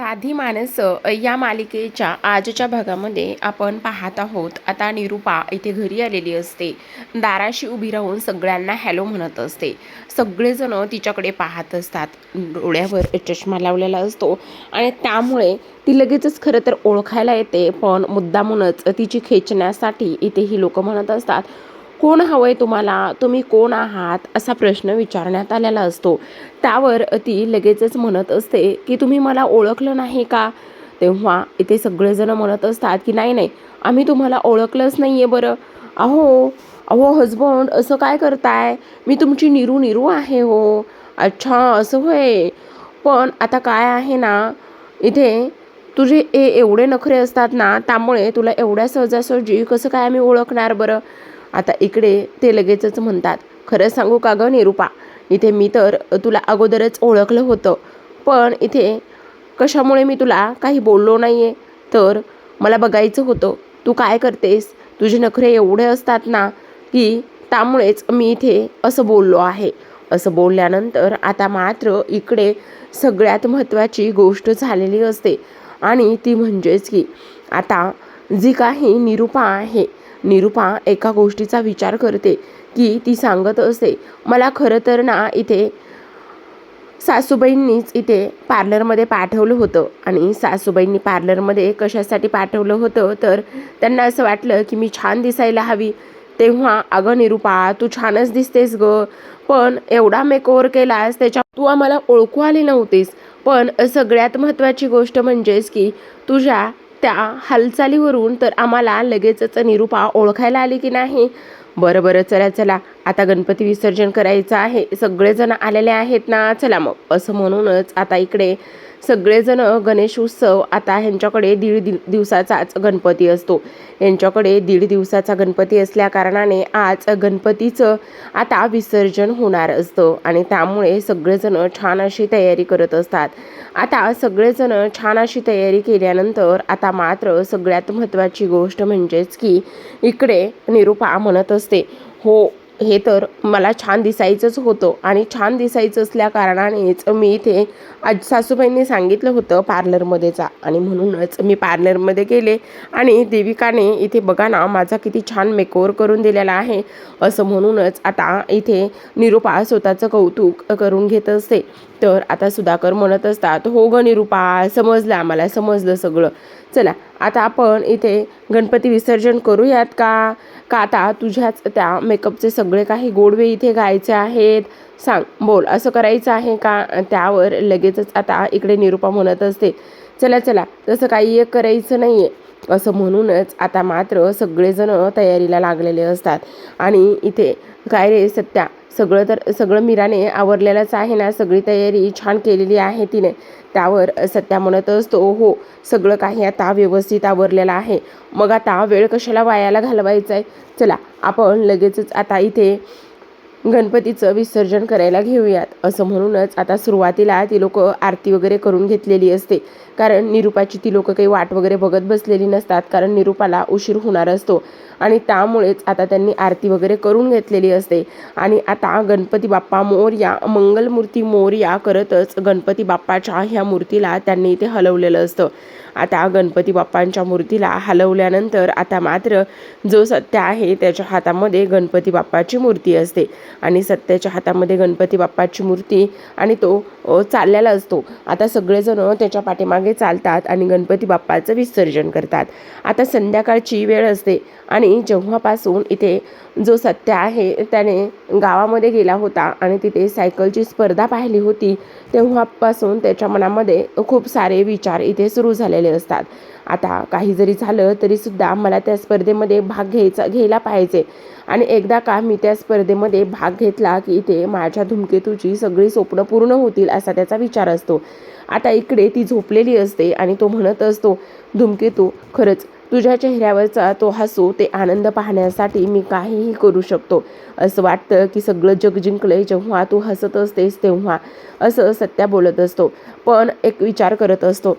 साधी माणसं या मालिकेच्या आजच्या भागामध्ये आपण पाहत आहोत. आता निरूपा इथे घरी आलेली असते. दाराशी उभी राहून सगळ्यांना हॅलो म्हणत असते. सगळेजण तिच्याकडे पाहत असतात. डोळ्यावर चष्मा लावलेला असतो आणि त्यामुळे ती लगेचच खरं तर ओळखायला येते. पण मुद्दामूनच तिची खेचण्यासाठी इथे ही लोक म्हणत असतात कोण हवं आहे तुम्हाला? तुम्ही कोण आहात? असा प्रश्न विचारण्यात आलेला असतो. त्यावर ती लगेचच म्हणत असते की तुम्ही मला ओळखलं नाही का? तेव्हा इथे सगळेजण म्हणत असतात की नाही नाही आम्ही तुम्हाला ओळखलंच नाही आहे बरं. अहो अहो हजबंड असं काय करताय? मी तुमची निरू निरू आहे हो. अच्छा असं होय. पण आता काय आहे ना? इथे तुझे ए एवढे नखरे असतात ना त्यामुळे तुला एवढ्या सहजासहजी कसं काय आम्ही ओळखणार बरं? आता इकडे ते लगेचच म्हणतात खरं सांगू का गं निरूपा? इथे मी तर तुला अगोदरच ओळखलं होतं पण इथे कशामुळे मी तुला काही बोललो नाही आहे तर मला बघायचं होतं तू काय करतेस? तुझे नखरे एवढे असतात ना की त्यामुळेच मी इथे असं बोललो आहे. असं बोलल्यानंतर आता मात्र इकडे सगळ्यात महत्त्वाची गोष्ट झालेली असते. आणि ती म्हणजेच की आता जी काही निरूपा आहे निरूपा एका गोष्टीचा विचार करते की ती सांगत असते मला खरं तर ना इथे सासूबाईंनीच इथे पार्लरमध्ये पाठवलं होतं आणि सासूबाईंनी पार्लरमध्ये कशासाठी पाठवलं होतं तर त्यांना असं वाटलं की मी छान दिसायला हवी. तेव्हा अगं निरूपा तू छानच दिसतेस ग पण एवढा मेकओव्हर केलास त्याच्या तू आम्हाला ओळखू आली नव्हतीस. पण सगळ्यात महत्त्वाची गोष्ट म्हणजेच की तुझ्या त्या हालचालीवरून तर आम्हाला लगेचच निरूपा ओळखायला आली की नाही? बरं बरं चला चला. आता गणपती विसर्जन करायचं आहे. सगळेजण आलेले आहेत ना? चला मग. असं म्हणूनच आता इकडे सगळेजण गणेश उत्सव आता ह्यांच्याकडे दीड दि दिवसाचाच गणपती असतो. यांच्याकडे दीड दिवसाचा गणपती असल्याकारणाने आज गणपतीचं आता विसर्जन होणार असतं आणि त्यामुळे सगळेजण छान अशी तयारी करत असतात. आता सगळेजण छान अशी तयारी केल्यानंतर आता मात्र सगळ्यात महत्त्वाची गोष्ट म्हणजेच की इकडे निरूपा म्हणत असते हो हे तर मला छान दिसायचंच होतं. आणि छान दिसायचं असल्या कारणानेच मी इथे आज सासूबाईंनी सांगितलं होतं पार्लरमध्ये जा आणि म्हणूनच मी पार्लरमध्ये गेले आणि देविकाने इथे बघा ना माझा किती छान मेकओवर करून दिलेला आहे. असं म्हणूनच आता इथे निरुपा स्वतःचं कौतुक करून घेत असते. तर आता सुधाकर म्हणत असतात हो ग निरूपा समजलं आम्हाला समजलं सगळं. चला आता आपण इथे गणपती विसर्जन करूयात का? का आता तुझ्याच त्या मेकअपचे सगळे काही गोडवे इथे गायचे आहेत? सांग बोल असं करायचं आहे का? त्यावर लगेचच आता इकडे निरूपा म्हणत असते. चला चला तसं काही एक करायचं नाही आहे असं म्हणूनच आता मात्र सगळेजण तयारीला लागलेले असतात. आणि इथे काय रे सत्या? सगळं तर सगळं मीराने आवरलेलंच आहे ना. सगळी तयारी छान केलेली आहे तिने. त्यावर सत्या म्हणत असतो हो सगळं काही आता व्यवस्थित आवरलेलं आहे. मग आता वेळ कशाला वायाला घालवायचा आहे चला आपण लगेचच आता इथे गणपतीचं विसर्जन करायला घेऊयात. असं म्हणूनच आता सुरुवातीला ती लोक आरती वगैरे करून घेतलेली असते. कारण निरूपाची ती लोक काही वाट वगैरे बघत बसलेली नसतात. कारण निरूपाला उशीर होणार असतो. आणि त्यामुळेच आता त्यांनी आरती वगैरे करून घेतलेली असते. आणि आता गणपती बाप्पा मोरया मंगलमूर्ती मोरया करतच गणपती बाप्पाच्या ह्या मूर्तीला त्यांनी इथे हलवलेलं असतं. आता गणपती बाप्पांच्या मूर्तीला हलवल्यानंतर आता मात्र जो सत्य आहे त्याच्या हातामध्ये गणपती बाप्पाची मूर्ती असते. आणि सत्याच्या हातामध्ये गणपती बाप्पाची मूर्ती आणि तो चाललेला असतो. आता सगळेजण त्याच्या पाठीमागे चालतात आणि गणपती बाप्पाचं विसर्जन करतात. आता संध्याकाळची वेळ असते आणि जेव्हापासून इथे जो सत्य आहे त्याने गावामध्ये गेला होता आणि तिथे सायकलची स्पर्धा पाहिली होती तेव्हापासून त्याच्या मनामध्ये खूप सारे विचार इथे सुरू झालेले असतात. आता काही जरी झालं तरीसुद्धा मला त्या स्पर्धेमध्ये भाग घ्यायचा घ्यायला पाहिजे आणि एकदा का मी त्या स्पर्धेमध्ये भाग घेतला की इथे माझ्या धूमकेतूची सगळी स्वप्न पूर्ण होतील असा त्याचा विचार असतो. आता इकडे ती झोपलेली असते आणि तो म्हणत असतो धूमकेतू खरंच तुझ्या चेहऱ्यावरचा तो हसू ते आनंद पाहण्यासाठी मी काहीही करू शकतो. असं वाटतं की सगळं जग जिंकलंय जेव्हा तू हसत असतेस तेव्हा असं सत्या बोलत असतो. पण एक विचार करत असतो.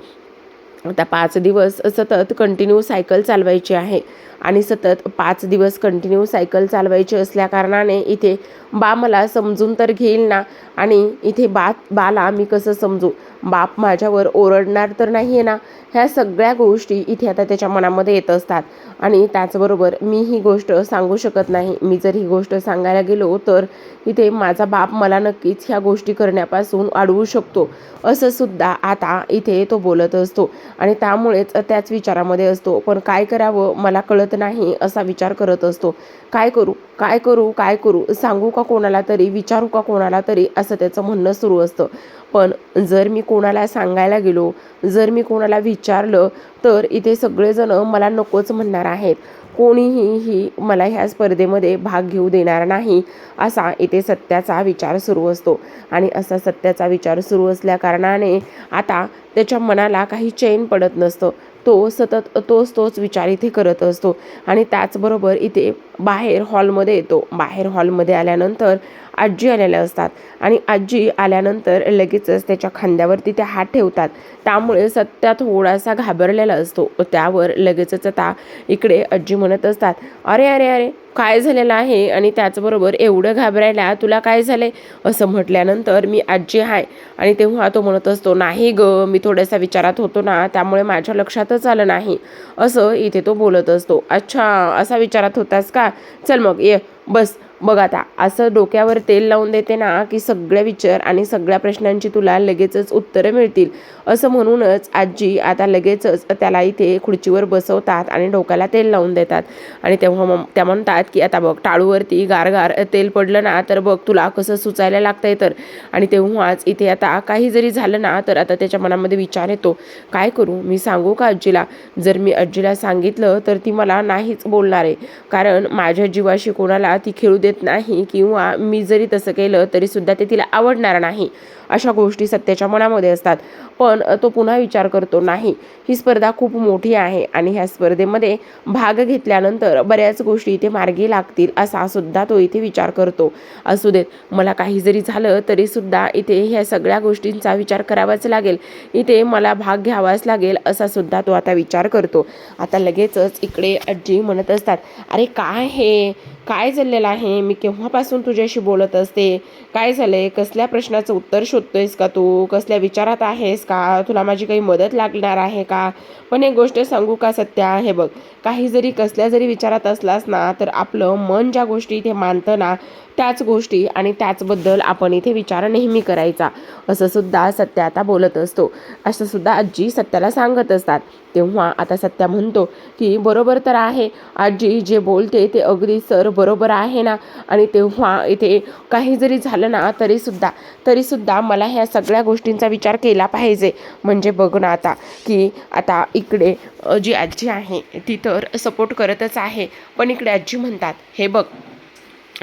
आता पाच दिवस सतत कंटिन्यू सायकल चालवायची आहे आणि सतत पाच दिवस कंटिन्यू सायकल चालवायची असल्याकारणाने इथे बा मला समजून तर घेईल ना आणि इथे बा बाला मी कसं समजू? बाप माझ्यावर ओरडणार तर नाही आहे ना? ह्या सगळ्या गोष्टी इथे आता त्याच्या मनामध्ये येत असतात. आणि त्याचबरोबर मी ही गोष्ट सांगू शकत नाही. मी जर ही गोष्ट सांगायला गेलो तर इथे माझा बाप मला नक्कीच ह्या गोष्टी करण्यापासून अडवू शकतो. असं सुद्धा आता इथे तो बोलत असतो. आणि त्यामुळेच त्याच विचारामध्ये असतो. पण काय करावं? मला कळत नाही असा विचार करत असतो. काय करू? काय करू काय करू सांगू का कोणाला तरी विचारू का कोणाला तरी असं त्याचं म्हणणं सुरू असतं. पण जर मी कोणाला सांगायला गेलो जर मी कोणाला विचारलं तर इथे सगळेजण मला नकोच म्हणणार आहेत. कोणीही ही मला ह्या स्पर्धेमध्ये भाग घेऊ देणार नाही असा इथे सत्याचा विचार सुरू असतो. आणि असा सत्याचा विचार सुरू असल्याकारणाने आता त्याच्या मनाला काही चैन पडत नसतं. तो सतत तोच तोच विचार इथे करत असतो. आणि त्याचबरोबर इथे बाहेर हॉलमध्ये येतो. बाहेर हॉलमध्ये आल्यानंतर आजी आलेल्या असतात. आणि आजी आल्यानंतर लगेचच त्याच्या खांद्यावरती ते हात ठेवतात. त्यामुळे सत्या थोडासा घाबरलेला असतो. त्यावर लगेचच आता इकडे आजी म्हणत असतात अरे अरे अरे काय झालेलं आहे? आणि त्याचबरोबर एवढं घाबरायला तुला काय झालंय? असं म्हटल्यानंतर मी आजी आहे आणि तेव्हा तो म्हणत असतो नाही ग मी थोड्यासा विचारात होतो ना त्यामुळे माझ्या लक्षातच आलं नाही. असं इथे तो बोलत असतो. अच्छा असा विचारात होतास का? चल मग ये बस. बघ आता असं डोक्यावर तेल लावून देते ना की सगळे विचार आणि सगळ्या प्रश्नांची तुला लगेचच उत्तरं मिळतील. असं म्हणूनच आजी आता लगेचच त्याला इथे खुर्चीवर बसवतात आणि डोक्याला तेल लावून देतात. आणि तेव्हा मग त्या म्हणतात की आता बघ टाळूवरती गारगार तेल पडलं ना तर बघ तुला कसं सुचायला लागतंय तर. आणि तेव्हाच इथे आता काही जरी झालं ना तर आता त्याच्या मनामध्ये विचार येतो. काय करू? मी सांगू का आजीला? जर मी आजीला सांगितलं तर ती मला नाहीच बोलणार आहे. कारण माझ्या जीवाशी कोणाला ती खेळू देत नाही किंवा मी जरी तसं केलं तरी सुद्धा ते तिला आवडणार नाही. अशा गोष्टी सत्याच्या मनामध्ये असतात. पण तो पुन्हा विचार करतो नाही ही स्पर्धा खूप मोठी आहे आणि ह्या स्पर्धेमध्ये भाग घेतल्यानंतर बऱ्याच गोष्टी इथे मार्गी लागतील असा सुद्धा तो इथे विचार करतो. असू देत मला काही जरी झालं तरी सुद्धा इथे ह्या सगळ्या गोष्टींचा विचार करावाच लागेल. इथे मला भाग घ्यावाच लागेल असा सुद्धा तो आता विचार करतो. आता लगेचच इकडे आजी म्हणत असतात अरे काय हे? काय चाललेलं आहे? मी केव्हापासून तुझ्याशी बोलत असते? काय झालं आहे कसल्या प्रश्नाचं उत्तर शोधतोयस का तू? कसल्या विचारात आहेस का? तुला माझी काही मदत लागणार आहे का? पण एक गोष्ट सांगू का सत्या? हे बघ काही जरी कसल्या जरी विचारात असलास ना तर आपलं मन ज्या गोष्टी इथे मानतं ना त्याच गोष्टी आणि त्याचबद्दल आपण इथे विचार नेहमी करायचा. असं सुद्धा सत्य आता बोलत असतो. असं सुद्धा आजी सत्याला सांगत असतात. तेव्हा आता सत्या म्हणतो की बरोबर तर आहे. आजी जे बोलते ते अगदी सर बरोबर आहे ना? आणि तेव्हा इथे काही जरी झालं ना तरीसुद्धा तरीसुद्धा मला ह्या सगळ्या गोष्टींचा विचार केला पाहिजे. म्हणजे बघ ना आता की आता इकडे जी आजी आहे ती तर सपोर्ट करतच आहे. पण इकडे आजी म्हणतात हे बघ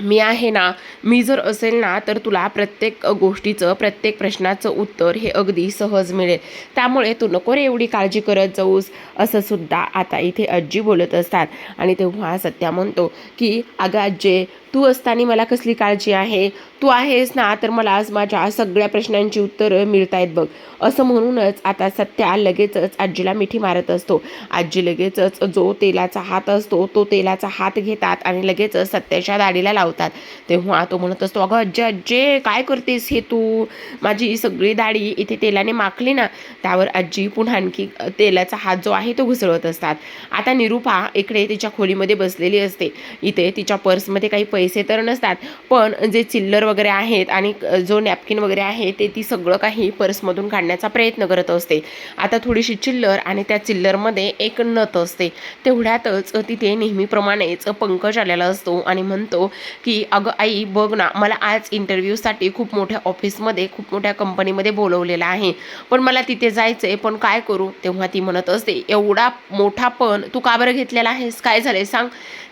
मी आहे ना मी जर असेल ना तर तुला प्रत्येक गोष्टीचं प्रत्येक प्रश्नाचं उत्तर हे अगदी सहज मिळेल. त्यामुळे तू नको रे एवढी काळजी करत जाऊस असं सुद्धा आता इथे आजी बोलत असतात. आणि तेव्हा सत्या म्हणतो की अगं आज्जे तू असताना मला कसली काळजी आहे? तू आहेस ना तर मला आज माझ्या सगळ्या प्रश्नांची उत्तरं मिळत आहेत बघ. असं म्हणूनच आता सत्या लगेचच आजीला मिठी मारत असतो. आजी लगेचच जो तेलाचा हात असतो तो तेलाचा हात घेतात आणि लगेचच सत्याच्या दाढीला लावतात. तेव्हा तो म्हणत असतो अगं अज्जे अज्जे काय करतेस हे तू? माझी सगळी दाढी इथे तेलाने माखली ना त्यावर आजी पुन्हा आणखी तेलाचा हात जो आहे तो घुसळत असतात. आता निरूपा इकडे तिच्या खोलीमध्ये बसलेली असते. इथे तिच्या पर्समध्ये काही पैसे पैसे तर नसतात. पण जे चिल्लर वगैरे आहेत आणि जो नॅपकिन वगैरे आहे ते ती सगळं काही पर्समधून काढण्याचा प्रयत्न करत असते. आता थोडीशी चिल्लर आणि त्या चिल्लरमध्ये एक नथ असते. तेवढ्यातच तिथे नेहमीप्रमाणेच पंकज आलेला असतो आणि म्हणतो की अगं आई बघ ना मला आज इंटरव्ह्यूसाठी खूप मोठ्या ऑफिसमध्ये खूप मोठ्या कंपनीमध्ये बोलवलेलं आहे. पण मला तिथे जायचं आहे पण काय करू? तेव्हा ती म्हणत असते एवढा मोठा पण तू का बरं घेतलेला आहेस? काय झालं सांग.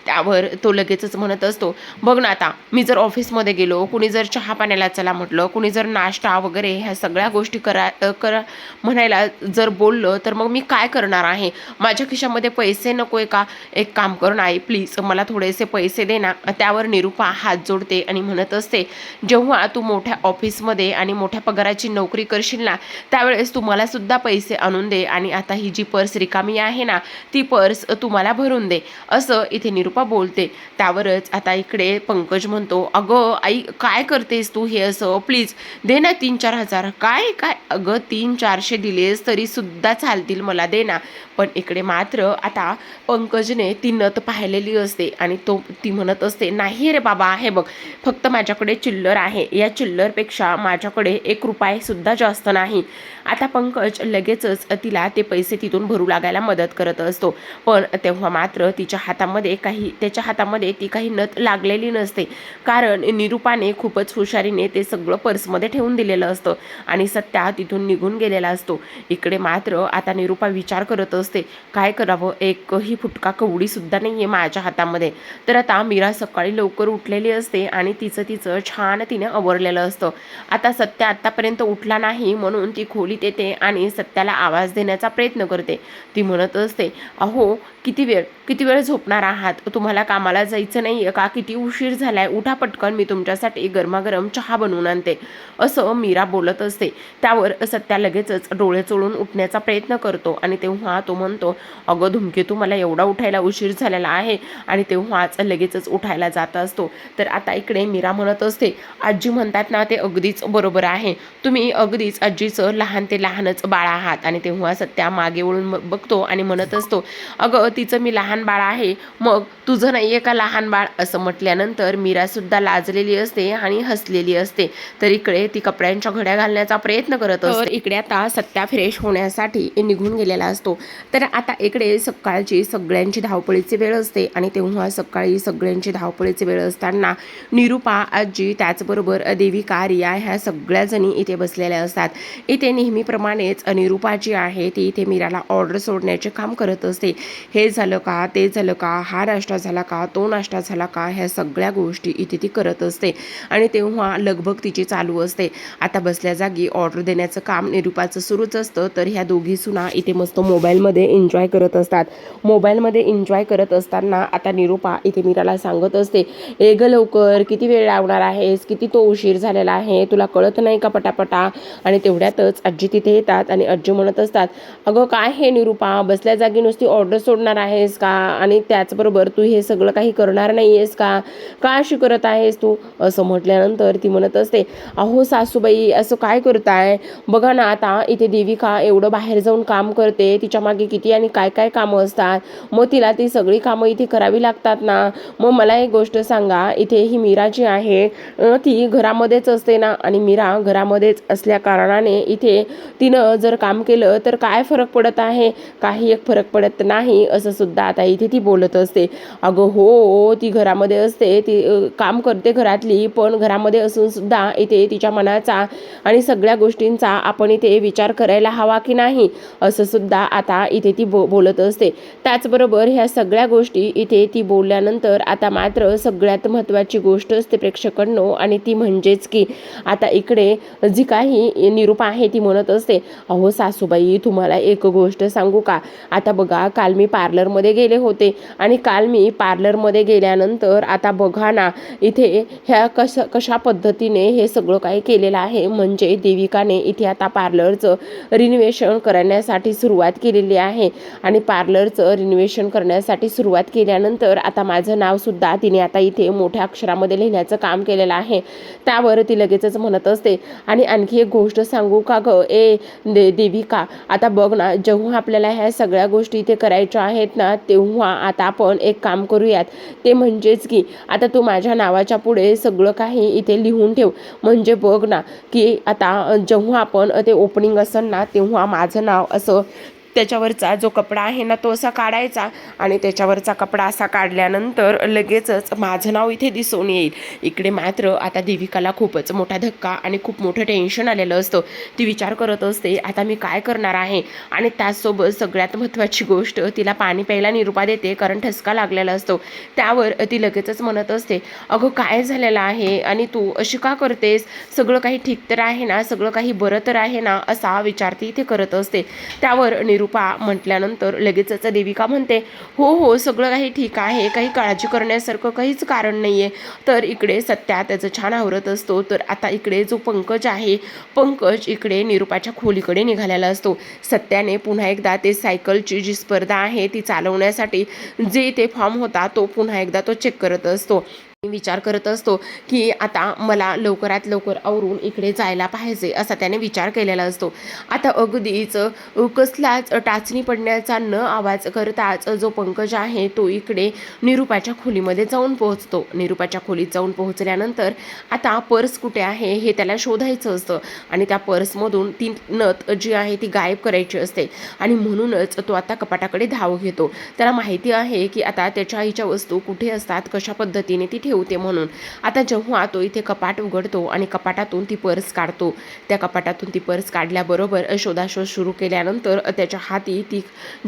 त्यावर तो लगेचच म्हणत असतो बघ ना आता मी जर ऑफिसमध्ये गेलो कुणी जर चहा पाण्याला चला म्हटलं कुणी जर नाश्ता वगैरे ह्या सगळ्या गोष्टी करा करा म्हणायला जर बोललं तर मग मी काय करणार आहे? माझ्या खिशामध्ये पैसे नको आहे का? एक काम कर ना आई प्लीज मला थोडेसे पैसे दे ना. त्यावर निरूपा हात जोडते आणि म्हणत असते जेव्हा तू मोठ्या ऑफिसमध्ये आणि मोठ्या पगाराची नोकरी करशील ना त्यावेळेस तू सुद्धा पैसे आणून दे आणि आता ही जी पर्स रिकामी आहे ना ती पर्स तुम्हाला भरून दे. असं इथे निरुपा निरूपा बोलते. त्यावरच आता इकडे पंकज म्हणतो अगं आई काय करतेस तू हे असं? प्लीज दे ना तीन चार हजार. काय काय? अगं तीन चारशे दिलेस तरीसुद्धा चालतील मला दे ना. पण इकडे मात्र आता पंकजने ती नत पाहिलेली असते आणि तो ती म्हणत असते नाही रे बाबा हे बघ फक्त माझ्याकडे चिल्लर आहे. या चिल्लरपेक्षा माझ्याकडे एक रुपयासुद्धा जास्त नाही. आता पंकज लगेचच तिला ते पैसे तिथून भरू लागायला मदत करत असतो. पण तेव्हा मात्र तिच्या हातामध्ये काही त्याच्या हातामध्ये ती काही नत लागलेली नसते. कारण निरूपाने खूपच हुशारीने ते सगळं पर्समध्ये ठेवून दिलेलं असतं आणि सत्या तिथून निघून गेलेला असतो. इकडे मात्र आता निरूपा विचार करत असते काय करावं? एकही फुटका कवडीसुद्धा नाही आहे माझ्या हातामध्ये. तर आता मीरा सकाळी लवकर उठलेली असते आणि तिचं तिचं छान तिने आवरलेलं असतं. आता सत्या आत्तापर्यंत उठला नाही म्हणून ती खोली खोलीत येते आणि सत्याला आवाज देण्याचा प्रयत्न करते. ती म्हणत असते अहो किती वेळ किती वेळ झोपणार आहात? तुम्हाला कामाला जायचं नाही आहे का? किती उशीर झालाय? उठा पटकन मी तुमच्यासाठी गरमागरम चहा बनवून आणते. असं मीरा बोलत असते. त्यावर सत्या लगेचच डोळे चोळून उठण्याचा प्रयत्न करतो आणि तेव्हा तो म्हणतो अगं धुमकेतू मला एवढा उठायला उशीर झालेला आहे. आणि तेव्हाच लगेचच उठायला जात असतो. तर आता इकडे मीरा म्हणत असते आजी म्हणतात ना ते अगदीच बरोबर आहे. तुम्ही अगदीच आजीचं लहान ते लहानच बाळ आहात आणि तेव्हा सत्या मागे वळून बघतो आणि म्हणत असतो अगं तिचं मी लहान बाळ आहे मग तुझं नाही आहे का लहान बाळ? असं म्हटल्यानंतर मीरासुद्धा लाजलेली असते आणि हसलेली असते. तर इकडे ती कपड्यांच्या घड्या घालण्याचा प्रयत्न करत असते. इकडे आता सत्या फ्रेश होण्यासाठी निघून गेलेला असतो. तर आता इकडे सकाळची सगळ्यांची धावपळीची वेळ असते आणि तेव्हा सकाळी सगळ्यांची धावपळीची वेळ असताना निरूपा आजी त्याचबरोबर देविका रिया ह्या सगळ्या जणी इथे बसलेल्या असतात. इथे नेहमीप्रमाणेच अनिरुपा जी आहे ती इथे मीराला ऑर्डर सोडण्याचे काम करत असते. हे झालं का ते झालं का हा नाश्ता झाला का तो नाश्ता झाला का ह्या सगळ्या गोष्टी इथे ती करत असते. आणि तेव्हा लगभग तिची चालू असते. आता बसल्या जागी ऑर्डर देण्याचं काम निरूपाचं सुरूच असतं. तर ह्या दोघी सुना इथे मस्त मोबाईलमध्ये एन्जॉय करत असतात. मोबाईलमध्ये एन्जॉय करत असताना आता निरूपा इथे मीराला सांगत असते ए ग लवकर किती वेळ लावणार आहेस? किती तो उशीर झालेला आहे? तुला कळत नाही का पटापटा? आणि तेवढ्यातच आजी तिथे येतात आणि आजी म्हणत असतात अगं काय हे निरूपा बसल्या जागी नुसती ऑर्डर सोडणार आहेस का? आणि त्याचबरोबर तू हे सगळं काही करणार नाही आहेस का? का अशी करत आहेस तू? असं म्हटल्यानंतर ती म्हणत असते अहो सासूबाई असं काय करताय? बघा ना आता इथे देविका एवढं बाहेर जाऊन काम करते तिच्यामागे किती आणि काय काय कामं असतात. मग तिला ती सगळी कामं इथे करावी लागतात ना? मग मला एक गोष्ट सांगा इथे ही मीरा जी आहे ती घरामध्येच असते ना? आणि मीरा घरामध्येच असल्या कारणाने इथे तिनं जर काम केलं तर काय फरक पडत आहे? काही एक फरक पडत नाही असं सुद्धा आता इथे ती बोलत असते. अगं हो ती घरामध्ये असते ती काम करते घरातली पण घरामध्ये असून सुद्धा इथे तिच्या मनाचा आणि सगळ्या गोष्टींचा आपण इथे विचार करायला हवा की नाही असं सुद्धा आता इथे ती बो बोलत असते. त्याचबरोबर ह्या सगळ्या गोष्टी इथे ती बोलल्यानंतर आता मात्र सगळ्यात महत्त्वाची गोष्ट असते प्रेक्षकांनो आणि ती म्हणजेच की आता इकडे जी काही निरूप आहे ती म्हणत असते अहो सासूबाई तुम्हाला एक गोष्ट सांगू का? आता बघा काल मी पार्लरमध्ये गेले होते आणि काल मी पार्लरमध्ये गेल्यानंतर आता बघा ना इथे ह्या कश कशा पद्धतीने हे सगळं काही केलेलं आहे. म्हणजे देविकाने इथे आता पार्लरचं रिनोव्हेशन करण्यासाठी सुरुवात केलेली आहे आणि पार्लरचं रिनोव्हेशन करण्यासाठी सुरुवात केल्यानंतर आता माझं नावसुद्धा तिने आता इथे मोठ्या अक्षरामध्ये लिहिण्याचं काम केलेलं आहे. त्यावर ती लगेचच म्हणत असते आणि आणखी एक गोष्ट सांगू का गं? ए दे देविका आता बघ ना जेव्हा आपल्याला ह्या सगळ्या गोष्टी इथे करायच्या आहेत ना तेव्हा आता आपण एक काम करूयात. ते म्हणजेच की आता तू माझ्या नावाच्या पुढे सगळं काही इथे लिहून ठेव. म्हणजे बघ ना की आता जेव्हा आपण ते ओपनिंग असेल ना तेव्हा माझं नाव असं त्याच्यावरचा जो कपडा आहे ना तो असा काढायचा आणि त्याच्यावरचा कपडा असा काढल्यानंतर लगेचच माझं नाव इथे दिसून येईल. इकडे मात्र आता देविकाला खूपच मोठा धक्का आणि खूप मोठं टेन्शन आलेलं असतं. ती विचार करत असते आता मी काय करणार आहे? आणि त्याचसोबत सगळ्यात महत्त्वाची गोष्ट तिला पाणी प्यायला निरुपा देते कारण ठसका लागलेला असतो. त्यावर ती लगेचच म्हणत असते अगं काय झालेलं आहे? आणि तू अशी का करतेस? सगळं काही ठीक तर आहे ना? सगळं काही बरं तर आहे ना? असा विचार ती इथे करत असते. त्यावर निरुपा म्हटल्यानंतर लगेचच देविका म्हणते हो हो सगळं काही ठीक आहे काही काळजी करण्यासारखं काहीच कारण नाही आहे तर इकडे सत्या त्याचं छान आवरत असतो. तर आता इकडे जो पंकज आहे पंकज इकडे निरूपाच्या खोलीकडे निघालेला असतो. सत्याने पुन्हा एकदा ते सायकलची जी स्पर्धा आहे ती चालवण्यासाठी जे ते फॉर्म होता तो पुन्हा एकदा तो चेक करत असतो. विचार करत असतो की आता मला लवकरात लवकर आवरून इकडे जायला पाहिजे असा त्याने विचार केलेला असतो. आता अगदीच कसलाच टाचणी पडण्याचा न आवाज करताच जो पंकज आहे तो इकडे निरूपाच्या खोलीमध्ये जाऊन पोहोचतो. निरूपाच्या खोलीत जाऊन पोहोचल्यानंतर आता पर्स कुठे आहे हे त्याला शोधायचं असतं आणि त्या पर्समधून ती नथ जी आहे ती गायब करायची असते आणि म्हणूनच तो आता कपाटाकडे धाव घेतो. त्याला माहिती आहे की आता त्याच्या आईच्या वस्तू कुठे असतात कशा पद्धतीने ती ठेवते म्हणून. आता जेव्हा तो इथे कपाट उघडतो आणि कपाटातून ती पर्स काढतो त्या कपाटातून ती पर्स काढल्याबरोबर शोधाशोध सुरू केल्यानंतर त्याच्या हाती ती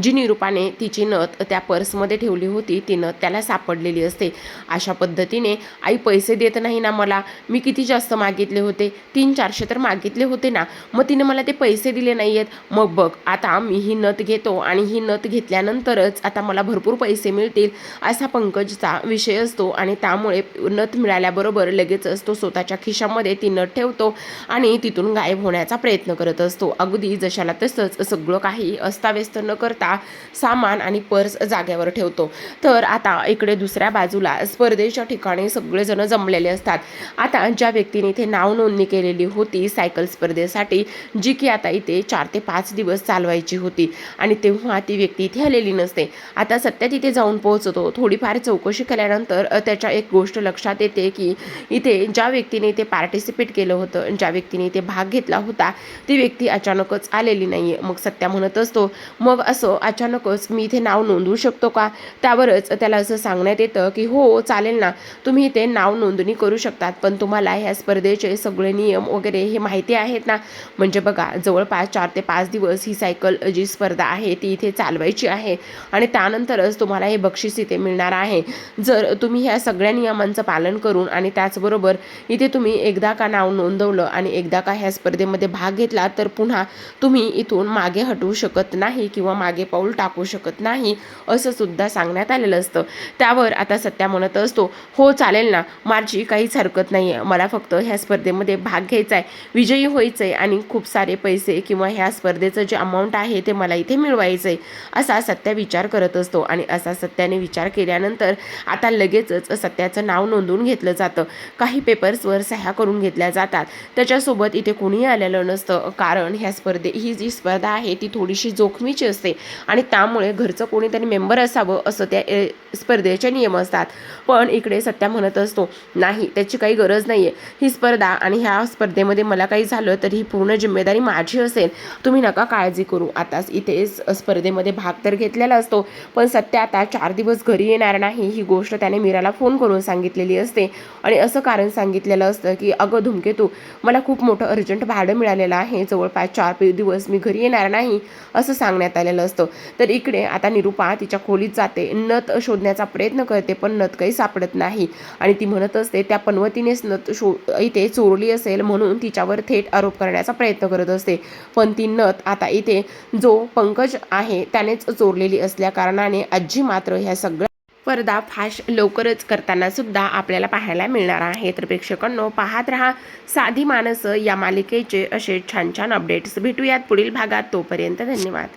जी निरूपाने तिची नथ त्या पर्समध्ये ठेवली होती. ती नथ त्याला सापडलेली असते. अशा पद्धतीने आई पैसे देत नाही ना मला? मी किती जास्त मागितले होते? तीन चारशे तर मागितले होते ना? मग तिने मला ते पैसे दिले नाही आहेत मग बघ आता मी ही नथ घेतो आणि ही नथ घेतल्यानंतरच आता मला भरपूर पैसे मिळतील असा पंकजचा विषय असतो आणि त्यामुळे नथ मिळाल्याबरोबर लगेचच तो स्वतःच्या खिशामध्ये ती नथ ठेवतो आणि तिथून गायब होण्याचा प्रयत्न करत असतो. अगदी जशाला तसंच सगळं काही अस्ताव्यस्त न करता सामान आणि पर्स जागेवर ठेवतो. तर आता इकडे दुसऱ्या बाजूला स्पर्धेच्या ठिकाणी सगळेजण जमलेले असतात. आता ज्या व्यक्तीने इथे नाव नोंदणी केलेली होती सायकल स्पर्धेसाठी जी की आता इथे चार ते पाच दिवस चालवायची होती आणि तेव्हा ती व्यक्ती इथे आलेली नसते. आता सत्या तिथे जाऊन पोहोचतो. थोडीफार चौकशी केल्यानंतर त्याच्या एक गोष्ट लक्षात येते की इथे ज्या व्यक्तीने इथे पार्टिसिपेट केलं होतं ज्या व्यक्तीने इथे भाग घेतला होता ती व्यक्ती अचानकच आलेली नाही मग सत्या म्हणत असतो मग असं अचानकच मी इथे नाव नोंदवू शकतो का? त्यावरच त्याला असं सांगण्यात येतं की हो चालेल ना. तुम्ही इथे नाव नोंदणी करू शकतात पण तुम्हाला ह्या स्पर्धेचे सगळे नियम वगैरे हे माहिती आहेत ना? म्हणजे बघा जवळपास चार ते पाच दिवस ही सायकल जी स्पर्धा आहे ती इथे चालवायची आहे. आणि त्यानंतरच तुम्हाला हे बक्षीस इथे मिळणार आहे. जर तुम्ही ह्या सगळ्या नियमांचं पालन करून आणि त्याचबरोबर इथे तुम्ही एकदा का नाव नोंदवलं आणि एकदा का ह्या स्पर्धेमध्ये भाग घेतला तर पुन्हा तुम्ही इथून मागे हटवू शकत नाही किंवा मागे पाऊल टाकू शकत नाही असं सुद्धा सांगण्यात आलेलं असतं. त्यावर आता सत्या म्हणत असतो हो चालेल ना माझी काहीच हरकत नाही आहे मला फक्त ह्या स्पर्धेमध्ये भाग घ्यायचा आहे. विजयी व्हायचं आहे आणि खूप सारे पैसे किंवा ह्या स्पर्धेचं जे अमाऊंट आहे ते मला इथे मिळवायचं आहे असा सत्या विचार करत असतो आणि असा सत्याने विचार केल्यानंतर आता लगेचच सत्याचं नाव नोंदवून घेतलं जातं. काही पेपर्सवर सह्या करून घेतल्या जातात. त्याच्यासोबत इथे कोणीही आलेलं नसतं. कारण ह्या स्पर्धे ही जी स्पर्धा आहे ती थोडीशी जोखमीची असते. आणि त्यामुळे घरचं कोणीतरी मेंबर असावं असं त्या ए, स्पर्धेचे नियम असतात. पण इकडे सत्या म्हणत असतो नाही त्याची काही गरज नाही आहे ही स्पर्धा आणि ह्या स्पर्धेमध्ये मला काही झालं तर ही पूर्ण जिम्मेदारी माझी असेल. तुम्ही नका काळजी करू. आताच इथे स्पर्धेमध्ये भाग तर घेतलेला असतो. पण सत्य आता चार दिवस घरी येणार नाही. ही गोष्ट त्याने मीराला फोन करून सांगितलेली असते. आणि असं कारण सांगितलेलं असतं की अगं धूमकेतू मला खूप मोठं अर्जंट भाडं मिळालेलं आहे. जवळपास चार दिवस मी घरी येणार नाही असं सांगण्यात आलेलं असतं. तर इकडे आता निरूपा तिच्या खोलीत जाते. नथ शोधण्याचा प्रयत्न करते पण नथ काही सापडत नाही. आणि ती म्हणत असते त्या पनवतीनेच नथ शो इथे चोरली असेल म्हणून तिच्यावर थेट आरोप करण्याचा प्रयत्न करत असते. पण ती नथ आता इथे जो पंकज आहे त्यानेच चोरलेली असल्या कारणाने आजी मात्र ह्या सगळ्या पर्दाफाश लवकरच करताना सुद्धा आपल्याला पाहायला मिळणार आहे. तर प्रेक्षकांनो पाहत रहा साधी माणसं या मालिकेचे असे छान छान अपडेट्स भेटूयात पुढील भागात. तोपर्यंत धन्यवाद.